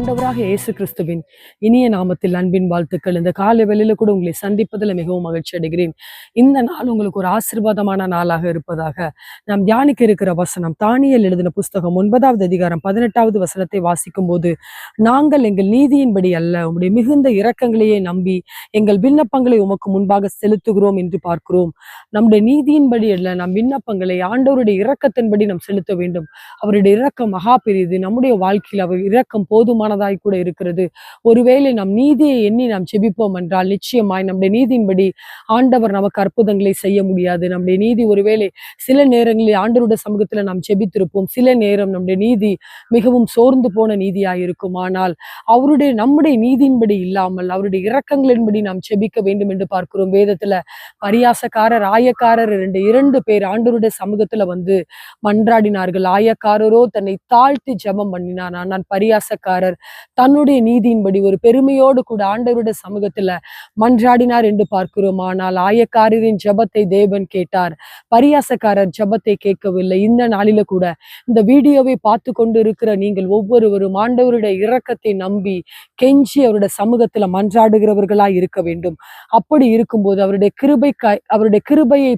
ஆண்டவராக இயேசு கிறிஸ்துவின் இனிய நாமத்தில் அன்பின் வாழ்த்துக்கள். இந்த காலை வெளியில கூட உங்களை சந்திப்பதில் மிகவும் மகிழ்ச்சி அடைகிறேன். இந்த நாள் உங்களுக்கு ஒரு ஆசீர்வாதமான நாளாக இருப்பதாக நாம் தியானிக்க இருக்கிற வசனம். தானியல் எழுதின புஸ்தகம் ஒன்பதாவது அதிகாரம் பதினெட்டாவது வசனத்தை வாசிக்கும் போது நாங்கள் எங்கள் நீதியின்படி அல்ல உங்களுடைய மிகுந்த இரக்கங்களையே நம்பி எங்கள் விண்ணப்பங்களை உமக்கு முன்பாக செலுத்துகிறோம் என்று பார்க்கிறோம். நம்முடைய நீதியின்படி அல்ல நம் விண்ணப்பங்களை ஆண்டவருடைய இரக்கத்தின்படி நாம் செலுத்த வேண்டும். அவருடைய இரக்கம் மகா பெரியது. நம்முடைய வாழ்க்கையில் அவர் இரக்கம் போதுமான போதுமானதாய் கூட இருக்கிறது. ஒருவேளை நம் நீதியை எண்ணி நாம் செபிப்போம் என்றால் நிச்சயமாய் நம்முடைய நீதியின்படி ஆண்டவர் நமக்கு அற்புதங்களை செய்ய முடியாது. நம்முடைய நீதி ஒருவேளை சில நேரங்களில் ஆண்டவருடைய சமூகத்தில் நாம் செபித்திருப்போம். சில நேரம் நம்முடைய நீதி மிகவும் சோர்ந்து போன நீதியாய் இருக்கும். ஆனால் அவருடைய நம்முடைய நீதியின்படி இல்லாமல் அவருடைய இரக்கங்களின்படி நாம் செபிக்க வேண்டும் என்று பார்க்கிறோம். வேதத்துல பரியாசக்காரர் ஆயக்காரர் இரண்டு இரண்டு பேர் ஆண்டவருடைய சமூகத்துல வந்து மன்றாடினார்கள். ஆயக்காரரோ தன்னை தாழ்த்தி ஜெபம் பண்ணினார். ஆனால் பரியாசக்காரர் தன்னுடைய நீதியின்படி ஒரு பெருமையோடு கூட ஆண்டவருடைய சமூகத்துல மன்றாடினார் என்று பார்க்கிறோம் ஆனால் ஆயக்காரரின் ஜபத்தை தேவன் கேட்டார். பரியாசக்காரர் ஜபத்தை கேட்கவில்லை. இந்த நாளில கூட இந்த வீடியோவை பார்த்து கொண்டு இருக்கிற நீங்கள் ஒவ்வொருவரும் ஆண்டவருடைய இரக்கத்தை நம்பி கெஞ்சி அவருடைய சமூகத்துல மன்றாடுகிறவர்களாய் இருக்க வேண்டும். அப்படி இருக்கும்போது அவருடைய கிருபை அவருடைய கிருபையை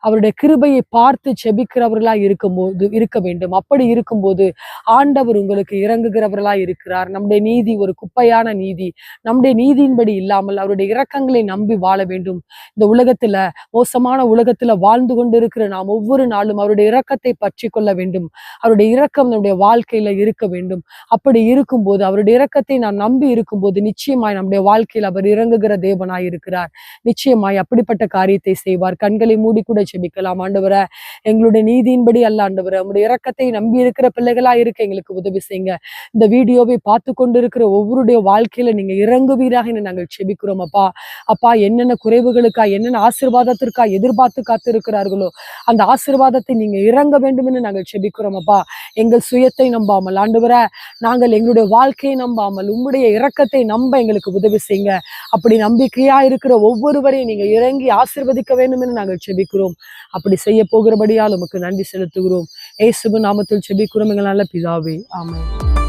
அவருடைய கிருபையை பார்த்து செபிக்கிறவர்களா இருக்கும்போது இருக்க வேண்டும். அப்படி இருக்கும்போது ஆண்டவர் உங்களுக்கு இறங்குகிறவர்களா இருக்கிறார். நம்முடைய நீதி ஒரு குப்பையான நீதி. நம்முடைய நீதியின்படி இல்லாமல் அவருடைய இரக்கங்களை நம்பி வாழ வேண்டும். இந்த உலகத்துல மோசமான உலகத்துல வாழ்ந்து கொண்டிருக்கிற நாம் ஒவ்வொரு நாளும் அவருடைய இரக்கத்தை பற்றி கொள்ள வேண்டும். அவருடைய இரக்கம் நம்முடைய வாழ்க்கையில இருக்க வேண்டும். அப்படி இருக்கும்போது அவருடைய இரக்கத்தை நாம் நம்பி இருக்கும்போது நிச்சயமாய் நம்முடைய வாழ்க்கையில் அவர் இறங்குகிற தேவனாய் இருக்கிறார். நிச்சயமாய் அப்படிப்பட்ட காரியத்தை செய்வார். கண்களை மூடி கூட செபிக்கலாம். ஆண்டவரை எங்களுடைய நீதியின்படி அல்ல ஆண்டவரை உங்களுடைய இறக்கத்தை நம்பி இருக்கிற பிள்ளைகளா இருக்க எங்களுக்கு உதவி செய்யுங்க. இந்த வீடியோவை பார்த்து கொண்டு இருக்கிற ஒவ்வொருடைய வாழ்க்கையில நீங்க இறங்குவீராக நாங்கள் செபிக்கிறோம் அப்பா. அப்பா என்னென்ன குறைவுகளுக்கா என்னென்ன ஆசீர்வாதத்திற்கா எதிர்பார்த்து காத்து இருக்கிறார்களோ அந்த ஆசீர்வாதத்தை நீங்க இறங்க வேண்டும் என்று நாங்கள் செபிக்கிறோம் அப்பா. எங்கள் சுயத்தை நம்பாமல் ஆண்டவரை நாங்கள் எங்களுடைய வாழ்க்கையை நம்பாமல் உம்முடைய இறக்கத்தை நம்ப எங்களுக்கு உதவி செய்யுங்க. அப்படி நம்பிக்கையா இருக்கிற ஒவ்வொருவரையும் நீங்க இறங்கி ஆசிர்வதிக்க வேண்டும் என்று நாங்கள் செபிக்கிறோம். அப்படி செய்ய போகிறபடியால் உமக்கு நன்றி செலுத்துகிறோம். ஏசுபு நாமத்தில் செபிக்கிறோம் எங்கள் நல்ல பிதாவே ஆமாம்